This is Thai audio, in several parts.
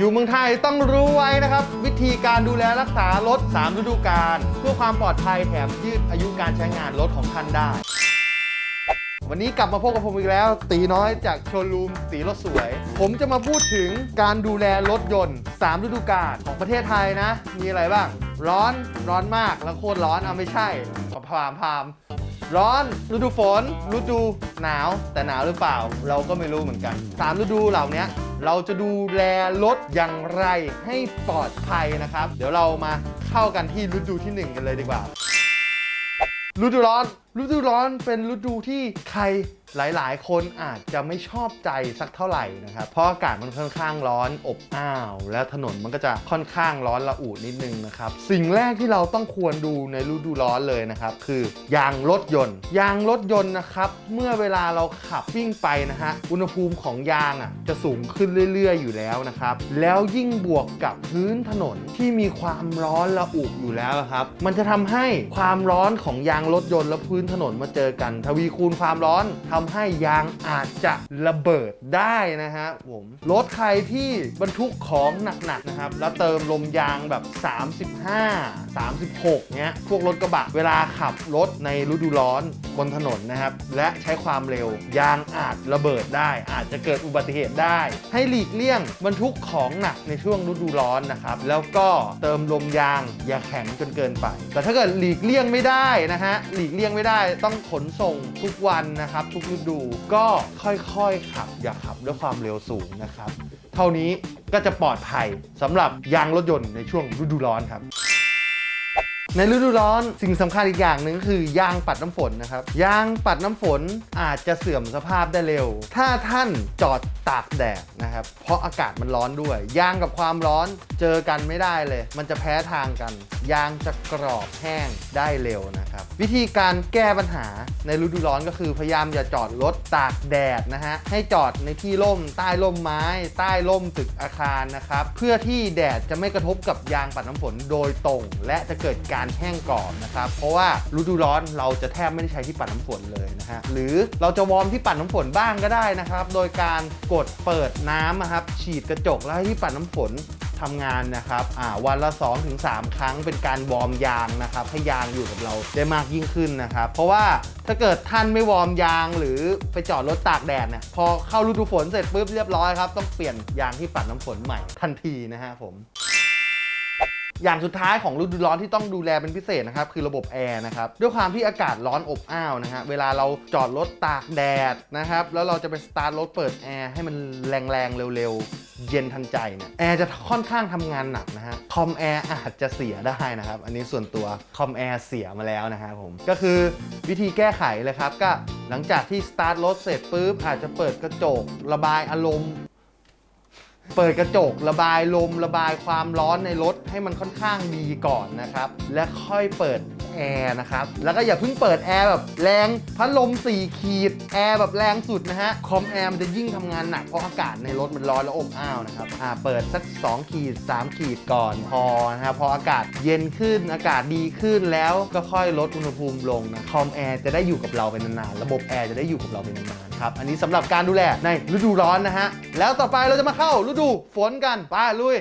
อยู่เมืองไทยต้องรู้ไว้นะครับ วิธีการดูแลรักษารถ 3 ฤดูกาลเพื่อความปลอดภัยแถมยืดอายุการใช้งานรถของท่านได้ วันนี้กลับมาพบกับผมอีกแล้ว ตีน้อยจากโชว์รูมสีรถสวย ผมจะมาพูดถึงการดูแลรถยนต์ 3 ฤดูกาลของประเทศไทยนะ มีอะไรบ้าง ร้อนร้อนมากแล้วโคตรร้อนเอาไม่ใช่พามพามร้อนฤดูฝนฤดูหนาว แต่หนาวหรือเปล่า เราก็ไม่รู้เหมือนกัน 3 ฤดูเหล่านี้ เราจะดูแลรถอย่างไรให้ปลอดภัยนะครับ เดี๋ยวเรามาเข้ากันที่ฤดูที่หนึ่งกันเลยดีกว่าฤดูร้อนฤดูร้อนเป็นฤดูที่ใคร หลายๆ คนอาจจะไม่ชอบใจสักเท่าไหร่นะครับ เพราะอากาศมันค่อนข้างร้อนอบอ้าว และถนนมันก็จะค่อนข้างร้อนระอุนิดนึงนะครับ สิ่งแรกที่เราต้องควรดูในฤดูร้อนเลยนะครับ คือยางรถยนต์ ยางรถยนต์นะครับ เมื่อเวลาเราขับวิ่งไปนะฮะ อุณหภูมิของยางอะจะสูงขึ้นเรื่อย ๆ อยู่แล้วนะครับ แล้วยิ่งบวกกับพื้นถนนที่มีความร้อนระอุอยู่แล้วครับ มันจะทำให้ความร้อนของยางรถยนต์และพื้นถนนมาเจอกัน ทวีคูณความร้อนทำให้ยางอาจจะระเบิดได้นะฮะผมรถใครที่บรรทุกของหนักๆนะครับ แล้วเติมลมยางแบบ 35 36เนี้ยพวกรถกระบะเวลาขับรถในฤดูร้อน บนถนนนะครับ และใช้ความเร็วยางอาจระเบิดได้ อาจจะเกิดอุบัติเหตุได้ ให้หลีกเลี่ยงบรรทุกของหนักในช่วงฤดูร้อนนะครับ แล้วก็เติมลมยางอย่าแข็งจนเกินไป แต่ถ้าเกิดหลีกเลี่ยงไม่ได้นะฮะหลีกเลี่ยงไม่ได้ต้องขนส่งทุกวันนะครับ ทุกฤดูก็ค่อยๆขับ อย่าขับด้วยความเร็วสูงนะครับ เท่านี้ก็จะปลอดภัยสำหรับยางรถยนต์ในช่วงฤดูร้อนครับ ในฤดูร้อนสิ่งสำคัญอีกอย่างหนึ่งคือยางปัดน้ำฝนนะครับ ยางปัดน้ำฝนอาจจะเสื่อมสภาพได้เร็ว ถ้าท่านจอด ตากแดดนะครับ เพราะอากาศมันร้อนด้วย ยางกับความร้อนเจอกันไม่ได้เลย มันจะแพ้ทางกัน ยางจะกรอบแห้งได้เร็วนะครับ วิธีการแก้ปัญหาในฤดูร้อนก็คือพยายามอย่าจอดรถตากแดดนะฮะ ให้จอดในที่ร่ม ใต้ร่มไม้ ใต้ร่มตึกอาคารนะครับ เพื่อที่แดดจะไม่กระทบกับยางปัดน้ำฝนโดยตรง และจะเกิดการแห้งกรอบนะครับ เพราะว่าฤดูร้อนเราจะแทบไม่ได้ใช้ที่ปัดน้ำฝนเลยนะฮะ หรือเราจะวอร์มที่ปัดน้ำฝนบ้างก็ได้นะครับ โดยการกดเปิดน้ำนะครับ ฉีดกระจกแล้วให้ที่ปัดน้ำฝนทำงานนะครับวันละ 2-3 ครั้งเป็นการวอร์มยางนะครับให้ยางอยู่กับเราได้มากยิ่งขึ้นนะครับ เพราะว่าถ้าเกิดท่านไม่วอร์มยางหรือไปจอดรถตากแดดเนี่ยพอเข้าฤดูฝนเสร็จปุ๊บเรียบร้อยครับ ต้องเปลี่ยนยางที่ปัดน้ำฝนใหม่ทันทีนะฮะผม อย่างสุดท้ายของฤดูร้อนที่ต้องดูแลเป็นพิเศษนะครับคือระบบแอร์นะครับด้วยความที่อากาศร้อนอบอ้าวนะฮะเวลาเราจอดรถตากแดดนะครับแล้วเราจะไปสตาร์ทรถเปิดแอร์ให้มันแรงๆเร็วๆ เย็นทันใจเนี่ยแอร์จะค่อนข้างทำงานหนักนะฮะคอมแอร์อาจจะเสียได้นะครับอันนี้ส่วนตัวคอมแอร์เสียมาแล้วนะครับผมก็คือวิธีแก้ไขเลยครับก็หลังจากที่สตาร์ทรถเสร็จปุ๊บอาจจะเปิดกระจกระบายอารมณ์ เปิดกระจกระบายลมระบายความร้อนในรถให้มันค่อนข้างดีก่อนนะครับ และค่อยเปิด แอร์นะครับ แล้วก็อย่าเพิ่งเปิดแอร์แบบแรงพัดลม 4 ขีด แอร์แบบแรงสุดนะฮะ คอมแอร์มันจะยิ่งทำงานหนัก เพราะอากาศในรถมันร้อนและอบอ้าวนะครับ อ่า เปิดสัก 2 ขีด 3 ขีดก่อนพอนะครับ พออากาศเย็นขึ้น อากาศดีขึ้นแล้วก็ค่อยลดอุณหภูมิลงนะ คอมแอร์จะได้อยู่กับเราไปนานๆ ระบบแอร์จะได้อยู่กับเราไปนานๆ ครับ อันนี้สำหรับการดูแลในฤดูร้อนนะฮะ แล้วต่อไปเราจะมาเข้าฤดูฝนกัน ไปลุย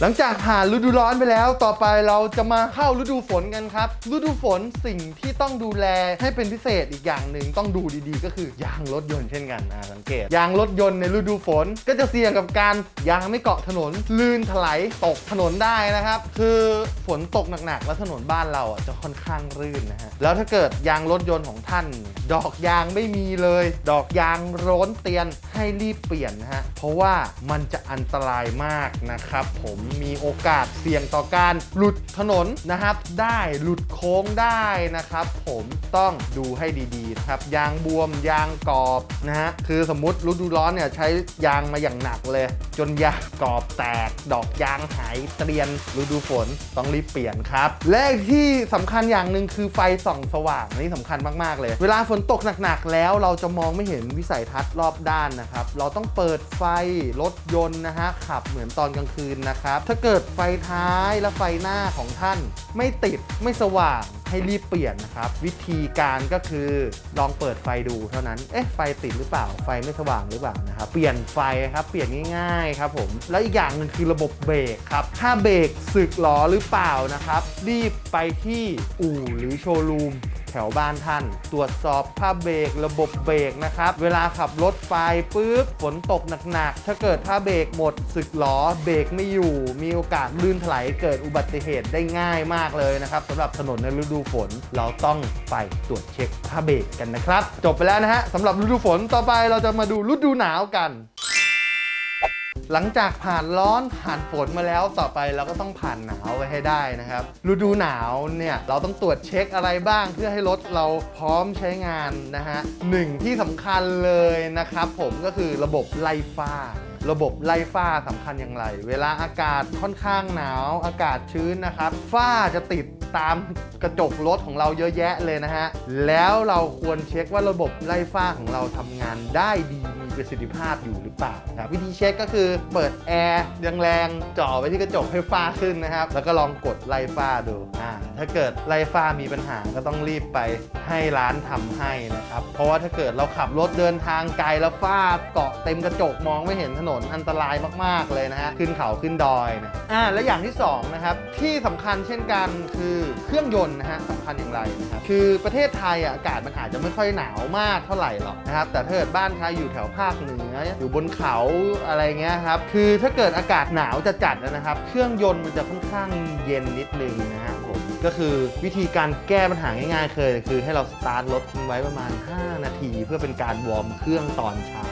หลังจากผ่านฤดูร้อนไปแล้ว ต่อไปเราจะมาเข้าฤดูฝนกันครับ ฤดูฝนสิ่งที่ต้องดูแลให้เป็นพิเศษอีกอย่างหนึ่งต้องดูดีๆ ก็คือยางรถยนต์เช่นกันนะสังเกต ยางรถยนต์ในฤดูฝน ก็จะเสี่ยงกับการยางไม่เกาะถนน ลื่นถลายตกถนนได้นะครับ คือฝนตกหนักๆ แล้วถนนบ้านเราอะจะค่อนข้างลื่นนะฮะแล้วถ้าเกิดยางรถยนต์ของท่านดอกยางไม่มีเลย ดอกยางร้นเตียนให้รีบเปลี่ยนนะฮะ เพราะว่ามันจะอันตรายมากนะครับผมมีโอกาสเสี่ยงต่อการหลุดถนนนะครับ ได้หลุดโค้งได้นะครับ ผมต้องดูให้ดีๆนะครับ ยางบวมยางกรอบนะฮะคือสมมติฤดูร้อนเนี่ยใช้ยางมาอย่างหนักเลย จนยางกรอบแตก ดอกยางหายเตรียนฤดูฝนต้องรีบเปลี่ยนครับ และที่สำคัญอย่างหนึ่งคือไฟส่องสว่างนนี่สำคัญมากๆเลย เวลาฝนตกหนักๆแล้วเราจะมองไม่เห็นวิสัยทัศน์รอบด้านนะครับ เราต้องเปิดไฟรถยนต์นะฮะขับเหมือนตอนกลางคืนนะครับ ถ้าเกิดไฟท้ายและไฟหน้าของท่าน ไม่ติดไม่สว่างให้รีบเปลี่ยนนะครับ วิธีการก็คือลองเปิดไฟดูเท่านั้น เอ๊ะไฟติดหรือเปล่าไฟไม่สว่างหรือเปล่านะครับเปลี่ยนไฟครับเปลี่ยนง่ายๆครับผมแล้วอีกอย่างหนึ่งคือระบบเบรกครับถ้าเบรกสึกหรอหรือเปล่านะครับ รีบไปที่อู่หรือโชว์รูม แถวบ้านท่าน ตรวจสอบผ้าเบรกระบบเบรกนะครับ เวลาขับรถไฟปุ๊บฝนตกหนักๆ ถ้าเกิดผ้าเบรกหมดสึกหรอเบรกไม่อยู่ มีโอกาสลื่นถลายเกิดอุบัติเหตุได้ง่ายมากเลยนะครับสำหรับถนนในฤดูฝนเราต้องไปตรวจเช็คผ้าเบรกกันนะครับ จบไปแล้วนะฮะสำหรับฤดูฝนต่อไปเราจะมาดูฤดูหนาวกัน หลังจากผ่านร้อนผ่านฝนมาแล้วต่อไปเราก็ต้องผ่านหนาวไปให้ได้นะครับฤดูหนาวเนี่ยเราต้องตรวจเช็คอะไรบ้างเพื่อให้รถเราพร้อมใช้งานนะฮะหนึ่งที่สำคัญเลยนะครับผมก็คือระบบไล่ฟ้า ระบบไล่ฝ้าสำคัญอย่างไร เวลาอากาศค่อนข้างหนาว อากาศชื้นนะครับ ฝ้าจะติดตามกระจกรถของเราเยอะแยะเลยนะฮะ แล้วเราควรเช็คว่าระบบไล่ฝ้าของเราทำงานได้ดีมีประสิทธิภาพอยู่หรือเปล่านะครับวิธีเช็คก็คือเปิดแอร์แรงๆจ่อไปที่กระจกให้ฝ้าขึ้นนะครับ แล้วก็ลองกดไล่ฝ้าดูอ่าถ้าเกิดไล่ฝ้ามีปัญหาก็ต้องรีบไปให้ร้านทำให้นะครับ เพราะว่าถ้าเกิดเราขับรถเดินทางไกลแล้วฝ้าเกาะเต็มกระจกมองไม่เห็นถนนอันตรายมากๆเลยนะฮะขึ้นเขาขึ้นดอยนะอ่าและอย่างที่สองนะครับที่สำคัญเช่นกันคือเครื่องยนต์นะฮะสำคัญอย่างไรนะครับคือประเทศไทยอะอากาศมันอาจจะไม่ค่อยหนาวมากเท่าไหร่หรอกนะครับแต่ถ้าเกิดบ้านใครอยู่แถวภาคเหนืออยู่บนเขาอะไรเงี้ยครับคือถ้าเกิดอากาศหนาวจะจัดนะครับ เครื่องยนต์มันจะค่อนข้างเย็นนิดนึงนะฮะผมก็คือวิธีการแก้ปัญหาง่ายๆเคยคือให้เราสตาร์ทรถทิ้งไว้ประมาณ 5 นาที เพื่อเป็นการวอร์มเครื่องตอนเช้า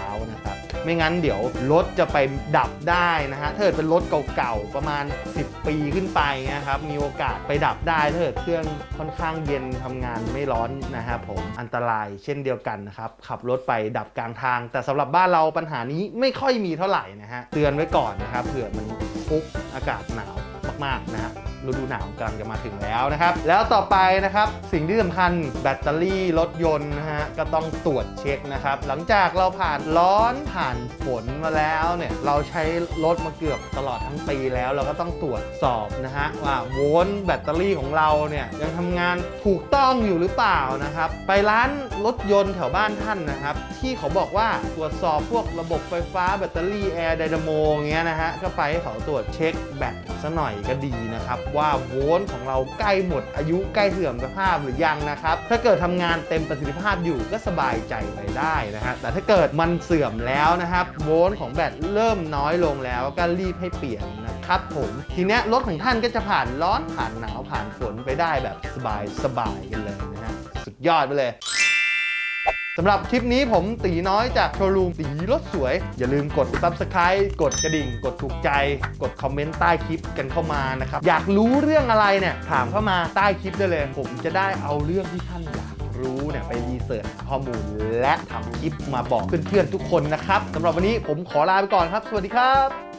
ไม่งั้นเดี๋ยวรถจะไปดับได้นะฮะถ้าเกิดเป็นรถเก่าๆประมาณ 10 ปีขึ้นไปนะครับมีโอกาสไปดับได้ถ้าเกิดเครื่องค่อนข้างเย็นทำงานไม่ร้อนนะครับผมอันตรายเช่นเดียวกันนะครับขับรถไปดับกลางทาง แต่สำหรับบ้านเราปัญหานี้ไม่ค่อยมีเท่าไหร่นะฮะเตือนไว้ก่อนนะครับเผื่อมันฟุกอากาศหนาวมากๆนะฮะ ฤดูหนาวกำลังจะมาถึงแล้วนะครับ แล้วต่อไปนะครับสิ่งที่สำคัญแบตเตอรี่รถยนต์นะฮะก็ต้องตรวจเช็คนะครับ หลังจากเราผ่านร้อนผ่านฝนมาแล้วเนี่ยเราใช้รถมาเกือบตลอดทั้งปีแล้ว เราก็ต้องตรวจสอบนะฮะว่าโวลต์แบตเตอรี่ของเราเนี่ยยังทำงานถูกต้องอยู่หรือเปล่านะครับ ไปร้านรถยนต์แถวบ้านท่านนะครับ ที่เขาบอกว่าตรวจสอบพวกระบบไฟฟ้าแบตเตอรี่แอร์ไดนาโมเงี้ยนะฮะก็ไปให้เขาตรวจเช็คแบตซะหน่อยก็ดีนะครับว่าโวลต์ของเราใกล้หมดอายุใกล้เสื่อมสภาพหรือยังนะครับ ถ้าเกิดทำงานเต็มประสิทธิภาพอยู่ก็สบายใจไปได้นะฮะแต่ถ้าเกิดมันเสื่อมแล้วนะครับโวลต์ของแบตเริ่มน้อยลงแล้วก็รีบให้เปลี่ยนนะครับผมทีนี้รถของท่านก็จะผ่านร้อนผ่านหนาวผ่านฝนไปได้แบบสบายสบายกันเลยนะฮะสุดยอดไปเลยำหรับคลิปนี้ผมตีน้อยจากโชว์รูมตีรถสวย อย่าลืมกด Subscribe กดกระดิ่ง กดถูกใจ กดคอมเมนต์ใต้คลิปกันเข้ามานะครับ อยากรู้เรื่องอะไรเนี่ย ถามเข้ามาใต้คลิปได้เลย ผมจะได้เอาเรื่องที่ท่านอยากรู้เนี่ยไปรีเสิร์ชหาข้อมูล และทำคลิปมาบอกเพื่อนๆทุกคนนะครับสำหรับวันนี้ผมขอลาไปก่อนครับ สวัสดีครับ